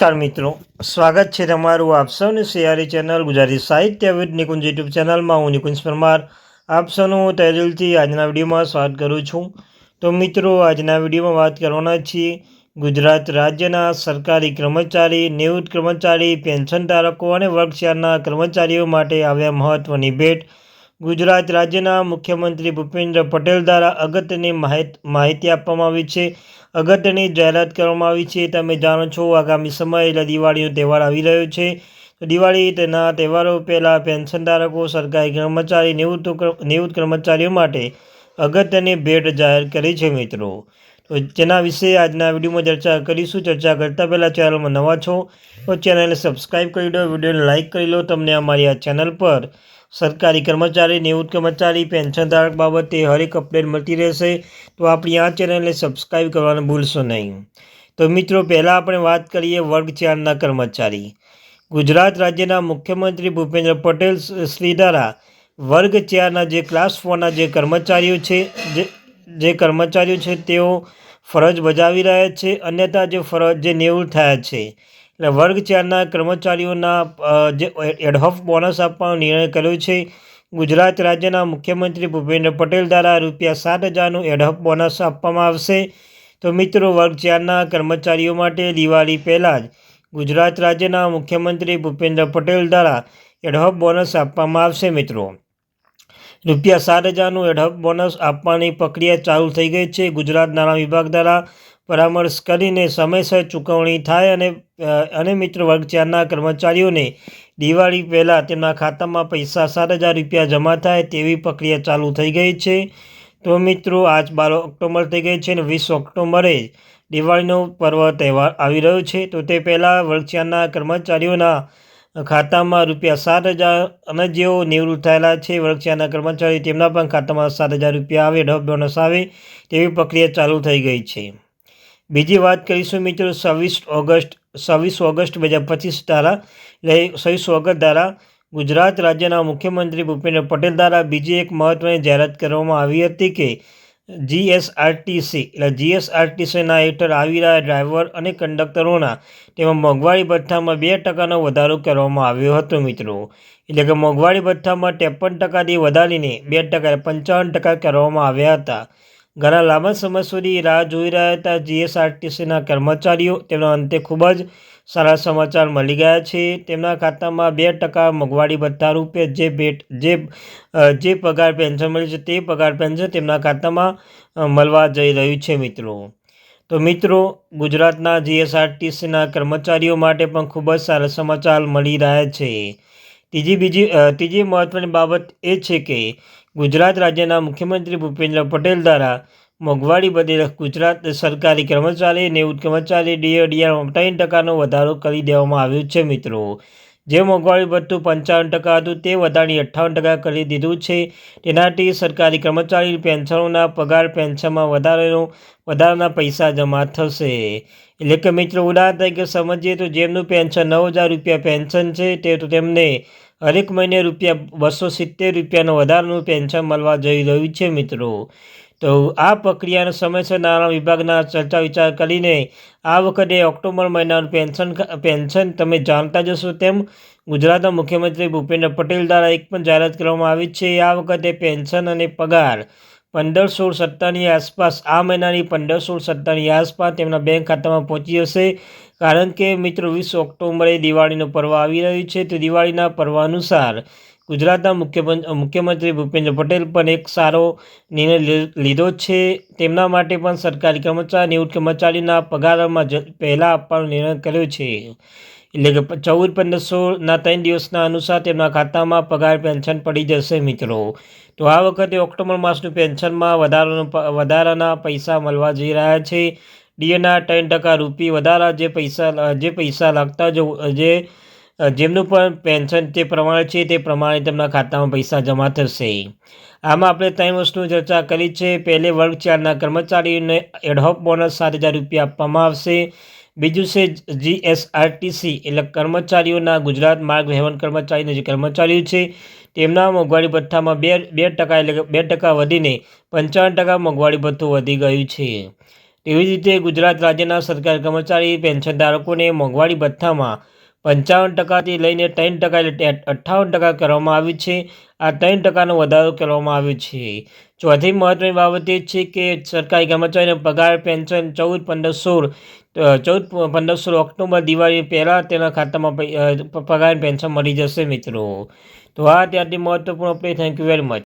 નમસ્કાર મિત્રો. સ્વાગત છે તમારું આપ સૌની સિયારી ચેનલ ગુજરાતી સાહિત્ય વિદ નિકુંજ યુટ્યુબ ચેનલમાં. હું નિકુંજ પરમાર. આપ સૌનું તહેદિલથી આજના વિડીયોમાં સ્વાગત કરું છું. તો મિત્રો, આજના વિડીયોમાં વાત કરવાના છીએ ગુજરાત રાજ્યના સરકારી કર્મચારી, નિવૃત્ત કર્મચારી, પેન્શન ધારકો અને વર્ગ કર્મચારીઓ માટે આવ્યા મહત્ત્વની ભેટ. ગુજરાત રાજ્યના મુખ્યમંત્રી ભૂપેન્દ્ર પટેલ દ્વારા અગત્યની માહિત આપવામાં આવી છે. અગત્યની જાહેરાત કરવામાં આવી છે. તમે જાણો છો, આગામી સમય એટલે દિવાળીનો તહેવાર આવી રહ્યો છે. દિવાળી તેના તહેવારો પહેલાં પેન્શન ધારકો, સરકારી કર્મચારી, નિવૃત્ત નિવૃત્ત કર્મચારીઓ માટે અગત્યની ભેટ જાહેર કરી છે મિત્રો. તો જેના વિશે આજના વિડીયોમાં ચર્ચા કરીશું. ચર્ચા કરતાં પહેલાં ચેનલમાં નવા છો તો ચેનલને સબસ્ક્રાઈબ કરી દો. વિડીયોને લાઇક કરી લો. તમને અમારી આ ચેનલ પર સરકારી કર્મચારી નિવૃત્ત કર્મચારી પેન્શન ધારક બાબતે હરેક અપડેટ મળતી રહેશે. તો આપણી આ ચેનલને સબસ્ક્રાઈબ કરવાનું ભૂલશો નહીં. તો મિત્રો, પહેલાં આપણે વાત કરીએ વર્ગ ચારના કર્મચારી. ગુજરાત રાજ્યના મુખ્યમંત્રી ભૂપેન્દ્ર પટેલ શ્રી દ્વારા વર્ગ ચારના જે ક્લાસ ફોરના જે કર્મચારીઓ છે, જે જે કર્મચારીઓ છે, તેઓ ફરજ બજાવી રહ્યા છે. અન્યથા જે ફરજ, જે નિવૃત્ત થયા છે. એટલે વર્ગ ચારના કર્મચારીઓના જે એડહોફ બોનસ આપવાનો નિર્ણય કર્યો છે. ગુજરાત રાજ્યના મુખ્યમંત્રી ભૂપેન્દ્ર પટેલ દ્વારા રૂપિયા સાત હજારનું એડહોફ બોનસ આપવામાં આવશે. તો મિત્રો, વર્ગ ચારના કર્મચારીઓ માટે દિવાળી પહેલાં જ ગુજરાત રાજ્યના મુખ્યમંત્રી ભૂપેન્દ્ર પટેલ દ્વારા એડહોફ બોનસ આપવામાં આવશે, મિત્રો. રૂપિયા સાત હજારનું એડહોફ બોનસ આપવાની પ્રક્રિયા ચાલુ થઈ ગઈ છે. ગુજરાત નાણાં વિભાગ દ્વારા પરામર્શ કરીને સમયસર ચૂકવણી થાય અને અને મિત્રો વર્ગ ચારના કર્મચારીઓને દિવાળી પહેલાં તેમના ખાતામાં પૈસા સાત હજાર રૂપિયા જમા થાય તેવી પ્રક્રિયા ચાલુ થઈ ગઈ છે. તો મિત્રો, આજ બાર ઓક્ટોબર થઈ ગઈ છે અને વીસ ઓક્ટોબરે દિવાળીનો પર્વ તહેવાર આવી રહ્યો છે. તો તે પહેલાં વર્ગ કર્મચારીઓના ખાતામાં રૂપિયા સાત હજાર અને જેઓ નિવૃત્ત થયેલા છે વર્ગચાના કર્મચારી તેમના પણ ખાતામાં સાત હજાર રૂપિયા આવે ડબ બોનસ આવે તેવી પ્રક્રિયા ચાલુ થઈ ગઈ છે. બીજી વાત કરીશું મિત્રો, છવ્વીસ ઓગસ્ટ છવ્વીસ ઓગસ્ટ બે હજાર પચીસ દ્વારા એટલે છવ્વીસ ઓગસ્ટ દ્વારા ગુજરાત રાજ્યના મુખ્યમંત્રી ભૂપેન્દ્ર પટેલ દ્વારા બીજી એક મહત્ત્વની જાહેરાત કરવામાં આવી હતી કે જીએસઆરટીસી એટલે જીએસઆરટીસીના હેઠળ આવી રહ્યા ડ્રાઈવર અને કંડક્ટરોના, તેમાં મોંઘવારી ભથ્થામાં બે ટકાનો વધારો કરવામાં આવ્યો હતો મિત્રો. એટલે કે મોંઘવારી ભથ્થામાં ત્રેપન ટકાથી વધારીને બે ટકા પંચાવન ટકા કરવામાં આવ્યા હતા. ઘણા લાંબા સમય સુધી રાહ જોઈ રહ્યા હતા જીએસઆરટીસીના કર્મચારીઓ. તેમના અંતે ખૂબ જ સારા સમાચાર મળી ગયા છે. તેમના ખાતામાં બે ટકા મોંઘવારી ભથ્થા રૂપે જે ભેટ, જે જે પગાર પેન્શન મળ્યું છે તે પગાર પેન્શન તેમના ખાતામાં મળવા જઈ રહ્યું છે મિત્રો. તો મિત્રો, ગુજરાતના જીએસઆરટીસીના કર્મચારીઓ માટે પણ ખૂબ જ સારા સમાચાર મળી રહ્યા છે. ત્રીજી બીજી ત્રીજી મહત્ત્વની બાબત એ છે કે ગુજરાત રાજ્યના મુખ્યમંત્રી ભૂપેન્દ્ર પટેલ દ્વારા મોંઘવારી બદલે ગુજરાત સરકારી કર્મચારી નેવું કર્મચારી ડીએડીઆર ત્રણ ટકાનો વધારો કરી દેવામાં આવ્યો છે મિત્રો. જે મોંઘવારી ભથ્થું પંચાવન ટકા હતું, તે વધારી અઠ્ઠાવન ટકા કરી દીધું છે. તેનાથી સરકારી કર્મચારી પેન્શનોના પગાર પેન્શનમાં વધારેનો, વધારાના પૈસા જમા થશે. એટલે કે મિત્રો, ઉદાહરણ તરીકે સમજીએ તો જેમનું પેન્શન નવ હજાર રૂપિયા પેન્શન છે, તે તો તેમને હરેક મહિને રૂપિયા બસો સિત્તેર રૂપિયાનું વધારાનું પેન્શન મળવા જઈ રહ્યું છે મિત્રો. તો આ પ્રક્રિયાનો સમયસર નાણાં વિભાગના ચર્ચા વિચાર કરીને આ વખતે ઓક્ટોબર મહિનાનું પેન્શન પેન્શન તમે જાણતા જશો તેમ ગુજરાતના મુખ્યમંત્રી ભૂપેન્દ્ર પટેલ દ્વારા એક પણ જાહેરાત કરવામાં આવી છે. આ વખતે પેન્શન અને પગાર પંદર સોળ સત્તરની આસપાસ, આ મહિનાની પંદર સોળ સત્તરની આસપાસ તેમના બેંક ખાતામાં પહોંચી જશે. કારણ કે મિત્રો, વીસ ઓક્ટોબરે દિવાળીનો પર્વ આવી રહ્યું છે. તો દિવાળીના પર્વ અનુસાર ગુજરાતના મુખ્યમંત્રી મુખ્યમંત્રી ભૂપેન્દ્ર પટેલ પણ એક સારો નિર્ણય લીધો છે. તેમના માટે પણ સરકારી કર્મચારી નિવૃત્ત કર્મચારીના પગારમાં પહેલાં આપવાનો નિર્ણય કર્યો છે. એટલે કે ચૌદ પંદરસોના ત્રણ દિવસના અનુસાર તેમના ખાતામાં પગાર પેન્શન પડી જશે મિત્રો. તો આ વખતે ઓક્ટોબર માસનું પેન્શનમાં વધારાનો વધારાના પૈસા મળવા જઈ રહ્યા છે. ડીએના ત્રણ ટકા, રૂપી વધારા, જે પૈસા જે પૈસા લાગતા જો, જે, જેમનું પણ પેન્શન તે પ્રમાણે છે, તે પ્રમાણે તેમના ખાતામાં પૈસા જમા થશે. આમાં આપણે ત્રણ વસ્તુ ચર્ચા કરી છે. પહેલે વર્ગ ચારના કર્મચારીઓને એડહોક બોનસ સાત હજાર રૂપિયા આપવામાં આવશે. બીજું છે જીએસઆરટીસી એટલે કર્મચારીઓના ગુજરાત માર્ગ વહેવણ કર્મચારીના જે કર્મચારીઓ છે, તેમના મોંઘવારી ભથ્થામાં બે બે ટકા એટલે બે ટકા વધીને પંચાવન ટકા મોંઘવારી ભથ્થું વધી ગયું છે. તેવી જ રીતે ગુજરાત રાજ્યના સરકારી કર્મચારી પેન્શનધારકોને મોંઘવારી ભથ્થામાં પંચાવન ટકાથી લઈને ત્રણ ટકા એટલે અઠ્ઠાવન ટકા કરવામાં આવ્યું છે. આ ત્રણ ટકાનો વધારો કરવામાં આવ્યો છે. ચોથી મહત્વની બાબત એ છે કે સરકારી કર્મચારીનો પગાર, પેન્શન ચૌદ પંદર સોળ ચૌદ પંદર સોળ ઓક્ટોબર દિવાળી પહેલાં તેના ખાતામાં પગાર, પેન્શન મળી જશે મિત્રો. તો આ ત્યાંથી મહત્વપૂર્ણ update thank you very much